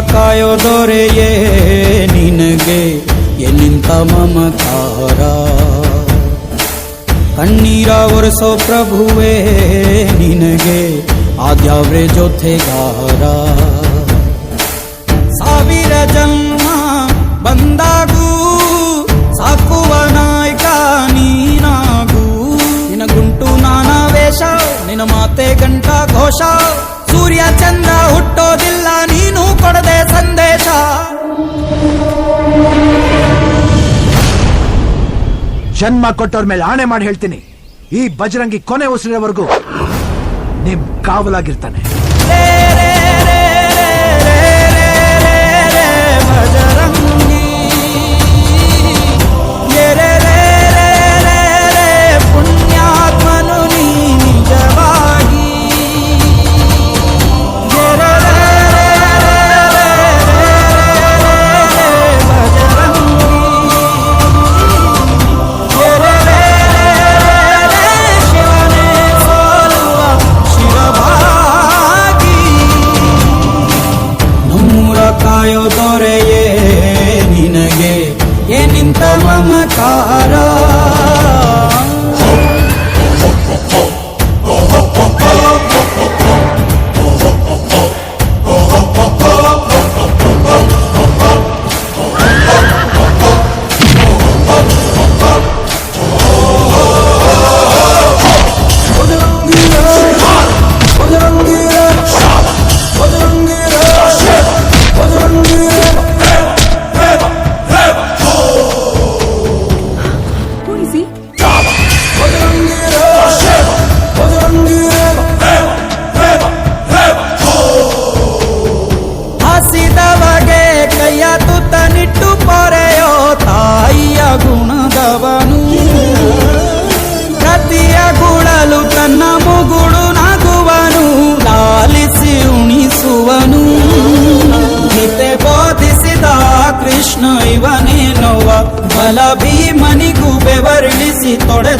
ಕಾಯೋ ದೊರೆಯೇ ನಿನಗೆ ಎನ್ನಿಂತ ಮಮಕಾರ ಕಣ್ಣೀರ ಒರೆಸೋ ಪ್ರಭುವೇ ನಿನಗೆ, ಆದ್ಯಾವ್ರೆ ಜೊತೆಗಾರ. ಸಾವಿರ ಜನ್ಮ ಬಂದಾಗೂ, ಸಾಕುವ ನಾಯಕ ನೀನಾಗೂ. ನಿನ ಗುಂಟು ನಾನಾ ವೇಷ ನಿನ ಮಾತೆ ಗಂಟಾ ಘೋಷ. ಸೂರ್ಯ ಚಂದ್ರ ಹುಟ್ಟೋದಿಲ್ಲ ನೀನು ಕೊಡದೆ ಸಂದೇಶ. ಜನ್ಮ ಕೊಟ್ಟವ್ರ ಮೇಲೆ ಆಣೆ ಮಾಡಿ ಹೇಳ್ತೀನಿ. ಈ ಬಜರಂಗಿ ಕೊನೆ ಉಸಿರೋವರೆಗೂ ನಿಮ್ ಕಾವಲಾಗಿರ್ತಾನೆ. ದೊರೆಯೇ ನಿನಗೆ. ಏನಿಂತ ಮಮಕಾರ ಬಲ ಭೀಮನಿಗೂ ಬೆವರಿಳಿಸಿ ತೊಡೆ